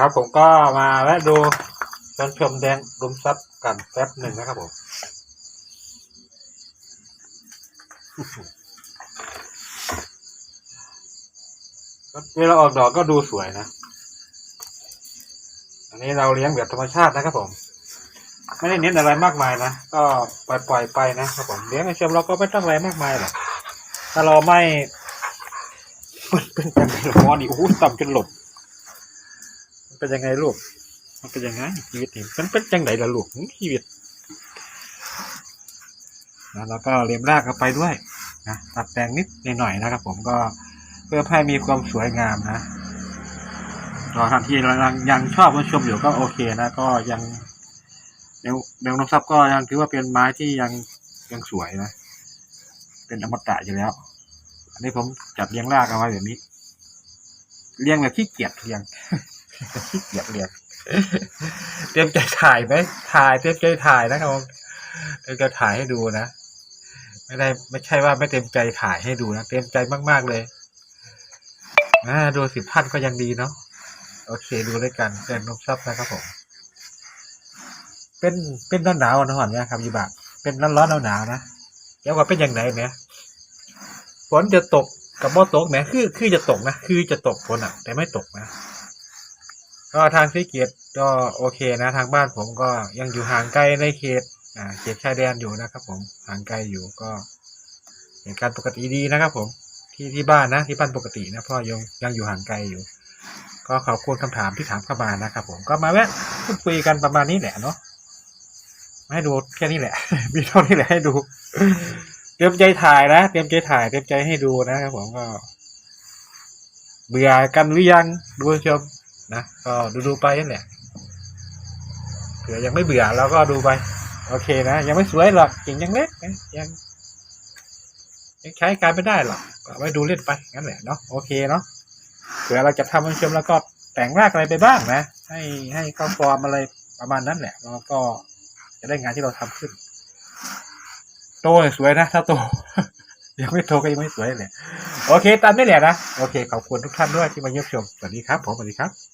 ครับผมก็มาแวะดูชนชมแดงรุมซับกันแป๊บหนึ่งนะครับผมเวลาออกดอกก็ดูสวยนะ อันนี้เราเลี้ยงแบบธรรมชาตินะครับผม ไม่ได้เน้นอะไรมากมายนะ ก็ปล่อยปล่อยๆไปนะครับผม เลี้ยงในเชิงเราก็ไม่ต้องอะไรมากมายหรอก ถ้าเราไม่มันเป็นยังไงร้อนอีกโอ้ต่ำจนหลบ เป็นยังไงลูก มันเป็นยังไงชีวิตนี่มันเป็นจังไหนล่ะลูกหืมชีวิตนะแล้วก็เลียมรากเข้าไปด้วยนะตัดแต่งนิดหน่อยๆนะครับ ผมก็เพื่อให้มีความสวยงามนะตอนที่เรายังยังชอบมาชมอยู่ก็โอเคนะก็ยังแนวแนวน้ำซับก็ยังถือว่าเป็นไม้ที่ยังยังสวยนะ เป็นอมตะอยู่แล้ว อันนี้ผมจับเลี้ยงรากเอาไว้แบบนี้ เลี้ยงแบบขี้เกียจเลี้ยง ขี้เกียจเลี้ยงเตรียมใจถ่ายไหมถ่ายเตรียมใจถ่ายนะครับผมเตรียมใจถ่ายให้ดูนะไม่ได้ไม่ใช่ว่าไม่เต็มใจถ่ายให้ดูนะเต็มใจมาก ๆเลยอ่าดูสิบพันก็ยังดีเนาะโอเคดูด้วยกันเดินนกซับนะครับผมเป็นเป็นร้อนหนาวนะหอนเนี่ยครับยีบะเป็นร้อนร้อนหนาวนะเดี๋ยวว่าเป็นอย่างไรเนี่ยฝนจะตกกับบ่ตกแหมคือคือจะตกนะคือจะตกฝนอะ แต่ไม่ตกนะ ก็ทางที่เกียตก็โอเคนะทางบ้านผมก็ยังอยู่ห่างไกลในเขตอ่าเขตชายแดนอยู่นะครับ ผมห่างไกลอยู่ก็เหตุการณ์ปกติดีนะครับ ผมที่ที่บ้านนะที่บ้านปกตินะเพ่อยังยังอยู่ห่างไกลอยู่ ก็ขอบคุณคำถามที่ถามเข้ามานะครับ ผมก็มาแวะพูดคุยกันประมาณนี้แหละเนาะมาให้ดูแค่นี้แหละ มีเท่านี้แหละให้ดู เตรียมใจถ่ายนะเตรียมใจถ่ายเตรียมใจให้ดูนะครับผมก็เบื่อกันหรือยังดูชม นะก็ดูดูๆไปนั่นแหละเผื่อยังไม่เบื่อเราก็ดูไป โอเคนะยังไม่สวยหรอกกิ่งยังเล็กนะยังยังใช้การไม่ได้หรอกก็ไว้ดูเล่นไปงั้นแหละเนาะโอเคเนาะเผื่อเราจะทำมันชมแล้วก็แต่งรากอะไรไปบ้างนะ ให้ให้เข้าฟอร์มอะไรประมาณนั้นแหละแล้วก็จะได้งานที่เราทำขึ้น โตสวยนะ ถ้าโตยังไม่โตก็ยังไม่สวยเลยโอเค ตามนี้แหละนะ โอเค ขอบคุณทุกท่านด้วยที่มาเยี่ยมชม สวัสดีครับ ผม สวัสดีครับ